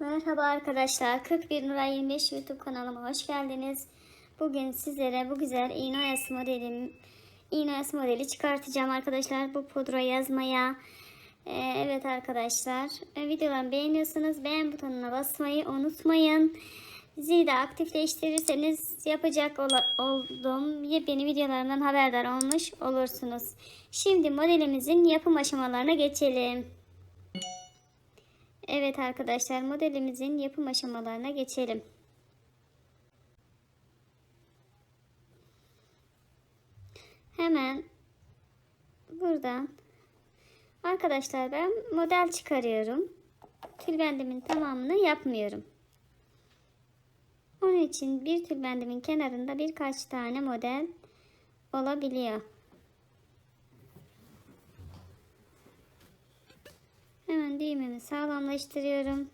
Merhaba arkadaşlar. 41 Nuray 25 YouTube kanalıma hoş geldiniz. Bugün sizlere bu güzel iğne oyası modelim iğne oyası modeli çıkartacağım arkadaşlar. Bu pudra yazmaya. Ee, evet arkadaşlar. Ee, videolarımı beğeniyorsanız beğen butonuna basmayı unutmayın. De aktifleştirirseniz yapacak olduğum yepyeni videolarımdan haberdar olmuş olursunuz. Şimdi modelimizin yapım aşamalarına geçelim. Evet arkadaşlar modelimizin yapım aşamalarına geçelim. Hemen buradan arkadaşlar ben model çıkarıyorum. Tülbendimin tamamını yapmıyorum. Onun için bir tülbendimin kenarında birkaç tane model olabiliyor. Hemen düğmemi sağlamlaştırıyorum.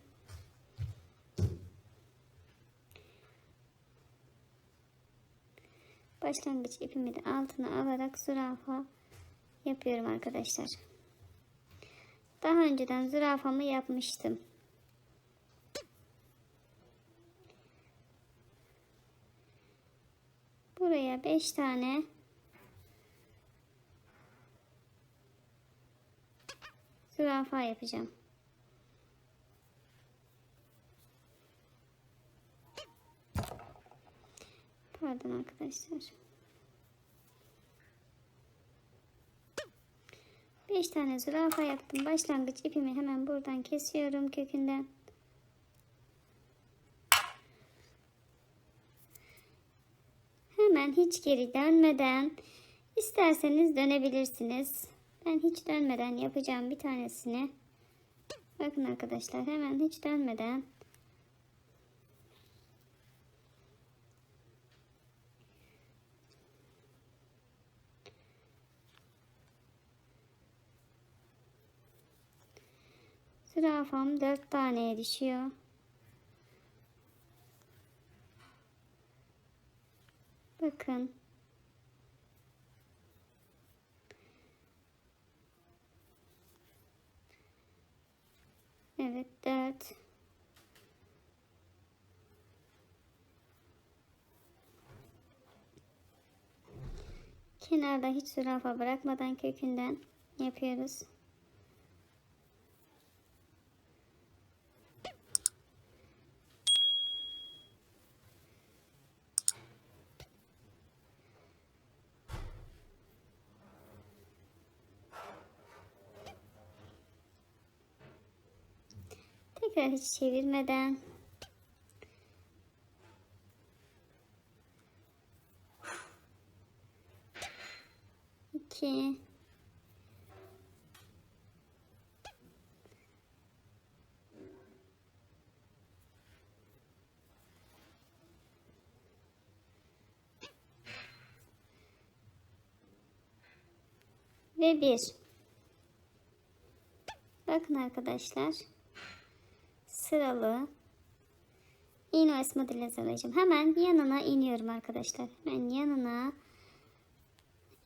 Başlangıç ipimi de altına alarak zürafa yapıyorum arkadaşlar. Daha önceden zürafamı yapmıştım. Buraya 5 tane zürafa yapacağım. Pardon arkadaşlar. 5 tane zürafa yaptım. Başlangıç ipimi hemen buradan kesiyorum kökünden. Hiç geri dönmeden isterseniz dönebilirsiniz. Ben hiç dönmeden yapacağım bir tanesini. Bakın arkadaşlar hemen hiç dönmeden Zürafam dört taneye düşüyor. Bakın. Evet dört. Kenarda hiç zürafa bırakmadan kökünden yapıyoruz. Tekrar hiç çevirmeden. İki. Ve bir. Bakın arkadaşlar sıralı oyası modeli hazırlayacağım. Hemen yanına iniyorum arkadaşlar. Hemen yanına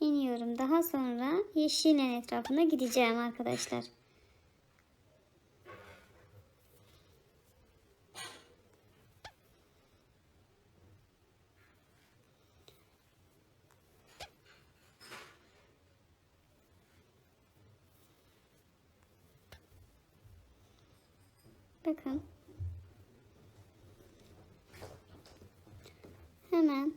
iniyorum. Daha sonra yeşilin etrafına gideceğim arkadaşlar. Bakın. Hemen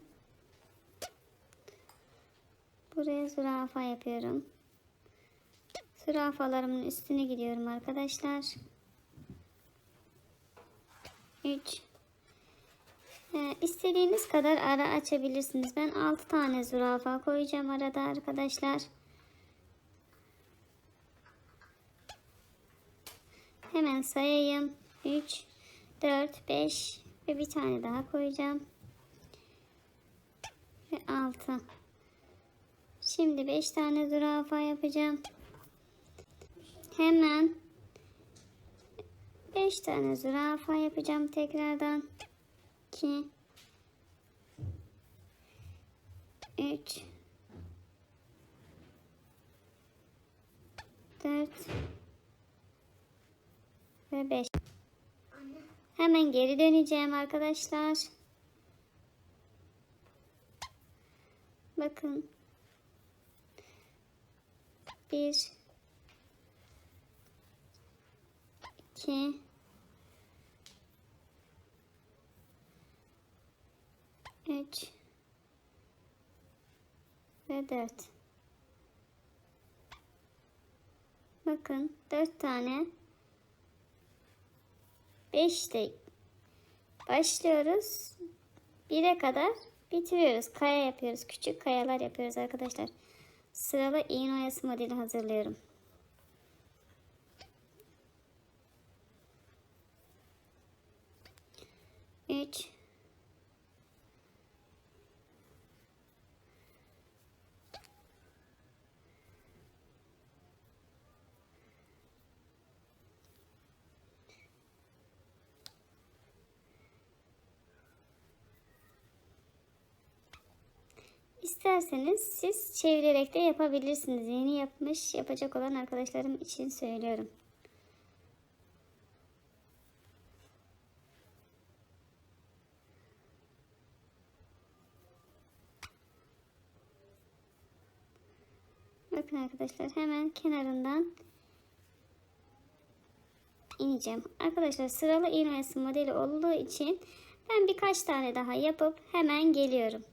buraya zürafa yapıyorum. Zürafalarımın üstüne gidiyorum arkadaşlar. 3 ee, istediğiniz kadar ara açabilirsiniz. Ben 6 tane zürafa koyacağım arada arkadaşlar. Hemen sayayım. 3, 4, 5 ve bir tane daha koyacağım. Ve 6. Şimdi 5 tane zürafa yapacağım. Hemen 5 tane zürafa yapacağım tekrardan. 2 3 4 ve 5 Hemen geri döneceğim arkadaşlar. Bakın. 1 2 3 ve 4 bakın 4 tane. 5'te başlıyoruz. 1'e kadar bitiriyoruz. Kaya yapıyoruz. Küçük kayalar yapıyoruz arkadaşlar. Sıralı iğne oyası modeli hazırlıyorum. Üç, İsterseniz siz çevirerek de yapabilirsiniz. Yeni yapmış, yapacak olan arkadaşlarım için söylüyorum. Bakın arkadaşlar hemen kenarından ineceğim. Arkadaşlar sıralı iğne modeli olduğu için ben birkaç tane daha yapıp hemen geliyorum.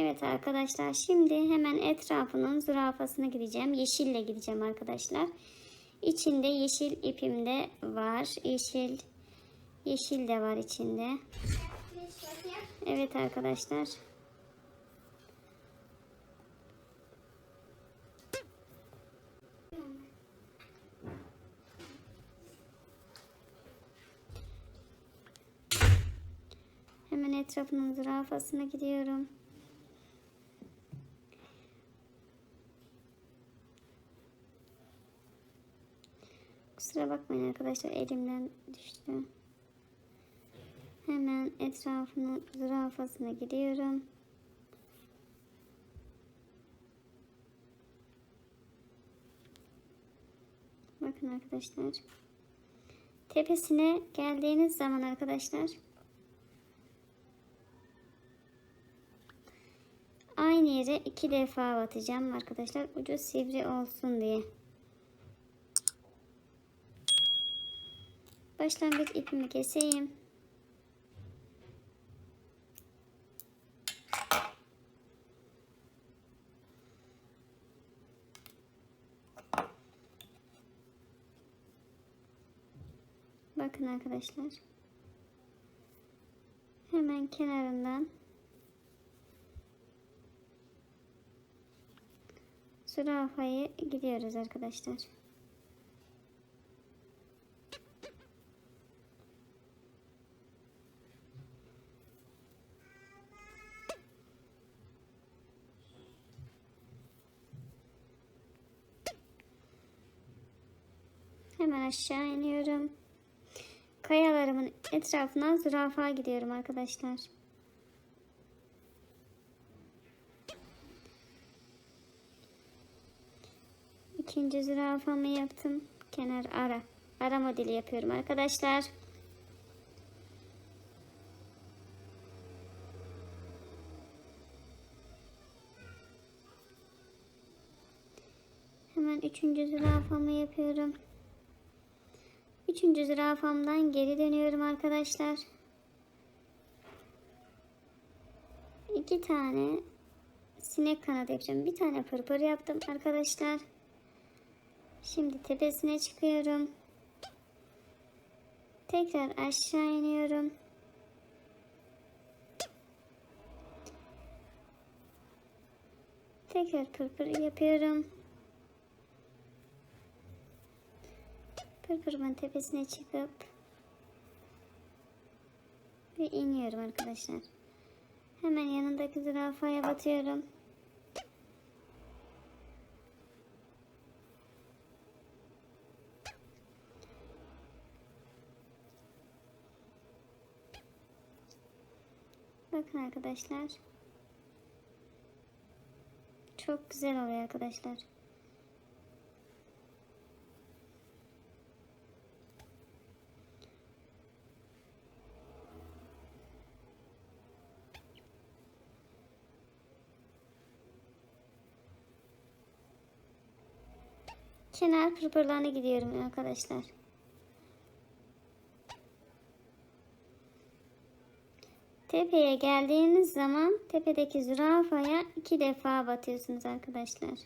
Evet arkadaşlar şimdi hemen etrafının zürafasına gideceğim. Yeşille gideceğim arkadaşlar. İçinde yeşil ipim de var. Yeşil yeşil de var içinde. Evet arkadaşlar. Hemen etrafının zürafasına gidiyorum. Kusura bakmayın arkadaşlar elimden düştü. Hemen etrafını zürafasına gidiyorum. Bakın arkadaşlar. Tepesine geldiğiniz zaman arkadaşlar aynı yere iki defa batacağım arkadaşlar. Ucu sivri olsun diye. Başlangıç ipimi keseyim. Bakın arkadaşlar. Hemen kenarından zürafayı gidiyoruz arkadaşlar. Hemen aşağı iniyorum. Kayalarımın etrafından zürafa gidiyorum arkadaşlar. İkinci zürafamı yaptım. Kenar ara. Ara modeli yapıyorum arkadaşlar. Hemen üçüncü zürafamı yapıyorum. Üçüncü zürafamdan geri dönüyorum arkadaşlar. İki tane sinek kanadı yapacağım. Bir tane pırpır yaptım arkadaşlar. Şimdi tepesine çıkıyorum. Tekrar aşağı iniyorum. Tekrar pırpır yapıyorum. Pırpırımın tepesine çıkıp ve iniyorum arkadaşlar. Hemen yanındaki zürafaya batıyorum. Bakın arkadaşlar. Çok güzel oluyor arkadaşlar. Kenar pırpırlarına gidiyorum arkadaşlar. Tepeye geldiğiniz zaman tepedeki zürafaya iki defa batıyorsunuz arkadaşlar.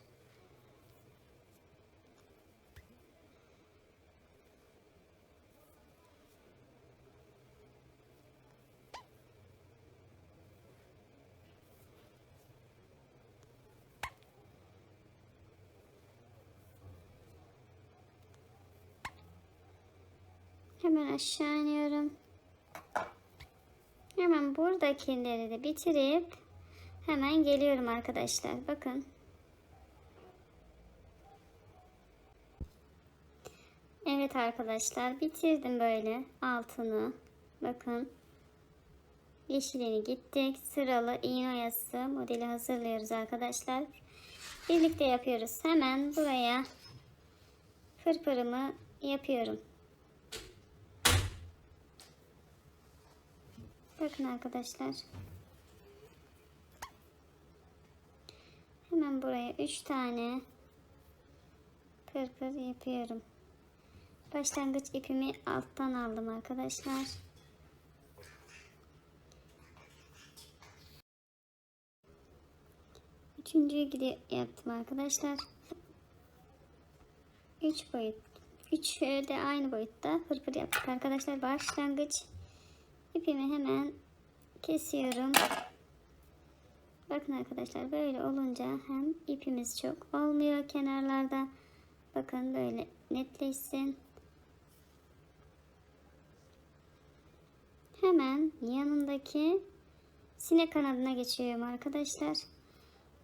Hemen aşağı iniyorum. Hemen buradakileri de bitirip hemen geliyorum arkadaşlar. Bakın. Evet arkadaşlar bitirdim böyle altını. Bakın. Yeşilini gittik. Sıralı iğne oyası modeli hazırlıyoruz arkadaşlar. Birlikte yapıyoruz. Hemen buraya pırpırımı yapıyorum. Bakın arkadaşlar. Hemen buraya 3 tane pırpır yapıyorum. Başlangıç ipimi alttan aldım arkadaşlar. Üçüncüyü gidi yaptım arkadaşlar. 3 boyut. Üçü de aynı boyutta pırpır yaptık arkadaşlar. Başlangıç ipimi hemen kesiyorum. Bakın arkadaşlar böyle olunca hem ipimiz çok olmuyor kenarlarda. Bakın böyle netleşsin. Hemen yanındaki sinek kanadına geçiyorum arkadaşlar.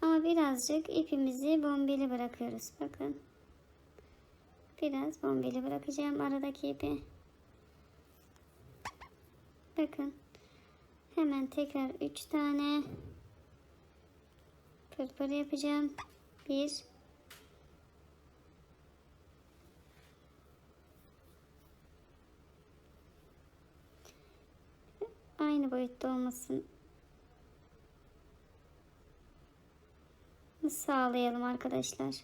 Ama birazcık ipimizi bombeli bırakıyoruz. Bakın. Biraz bombeli bırakacağım aradaki ipi. Bakın. Hemen tekrar 3 tane pırpır yapacağım. 1 Aynı boyutta olmasın. sağlayalım arkadaşlar.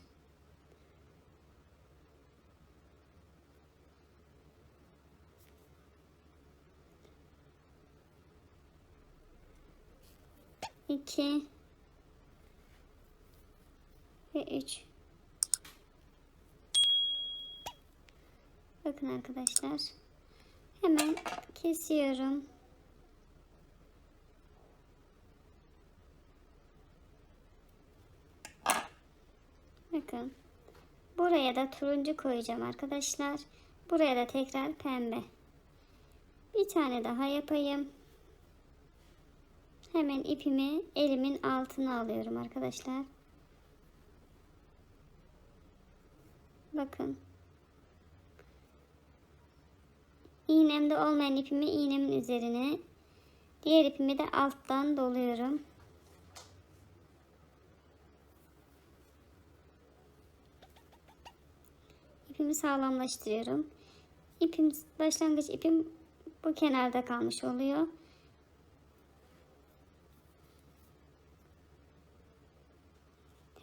İki ve üç. Bakın arkadaşlar. Hemen kesiyorum. Bakın. Buraya da turuncu koyacağım arkadaşlar. Buraya da tekrar pembe. Bir tane daha yapayım. Hemen ipimi elimin altına alıyorum arkadaşlar. Bakın. İğnemde olmayan ipimi iğnemin üzerine diğer ipimi de alttan doluyorum. İpimi sağlamlaştırıyorum. İpim başlangıç ipim bu kenarda kalmış oluyor.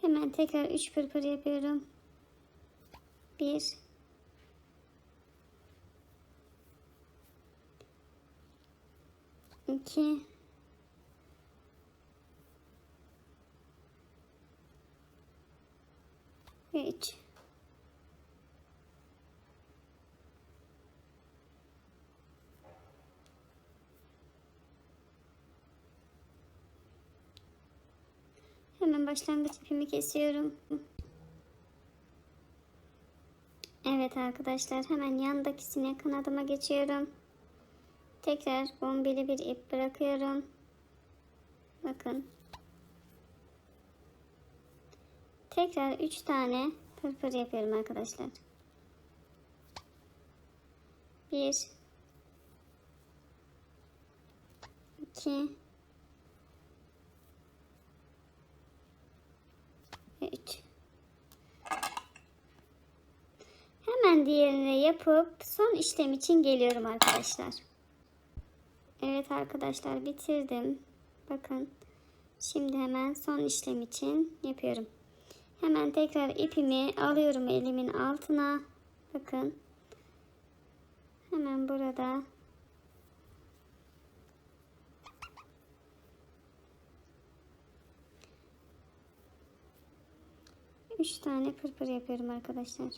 Hemen tekrar 3 pırpır yapıyorum. 1 2 ve 3 Hemen başlangıç ipimi kesiyorum. Evet arkadaşlar hemen yandakisine kanadıma geçiyorum. Tekrar bombeli bir ip bırakıyorum. Bakın. Tekrar 3 tane pırpır yapıyorum arkadaşlar. 1 2 3. Hemen diğerini yapıp son işlem için geliyorum arkadaşlar. Evet arkadaşlar bitirdim. Bakın. Şimdi hemen son işlem için yapıyorum. Hemen tekrar ipimi alıyorum elimin altına. Bakın. Hemen burada. Üç tane pırpır yapıyorum arkadaşlar.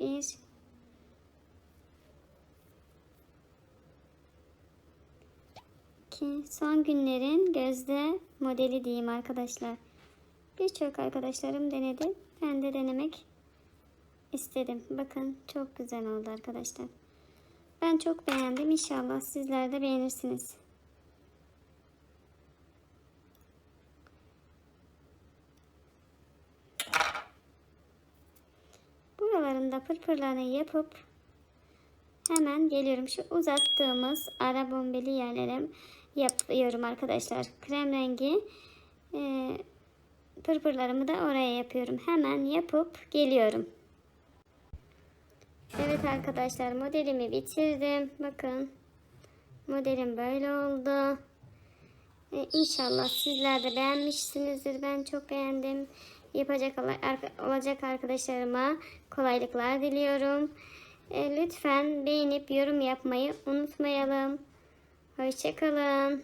Bir. iki. Son günlerin gözde modeli diyeyim arkadaşlar. Birçok arkadaşlarım denedi. Ben de denemek istedim. Bakın çok güzel oldu arkadaşlar. Ben çok beğendim. İnşallah sizler de beğenirsiniz. Pırpırlarını yapıp hemen geliyorum. Şu uzattığımız ara bombeli yerlere yapıyorum arkadaşlar. Krem rengi e, pırpırlarımı da oraya yapıyorum. Hemen yapıp geliyorum. Evet arkadaşlar modelimi bitirdim. Bakın modelim böyle oldu. Ee, inşallah sizler de beğenmişsinizdir. Ben çok beğendim. Yapacak ola- olacak arkadaşlarıma kolaylıklar diliyorum. Ee, lütfen beğenip yorum yapmayı unutmayalım. Hoşçakalın.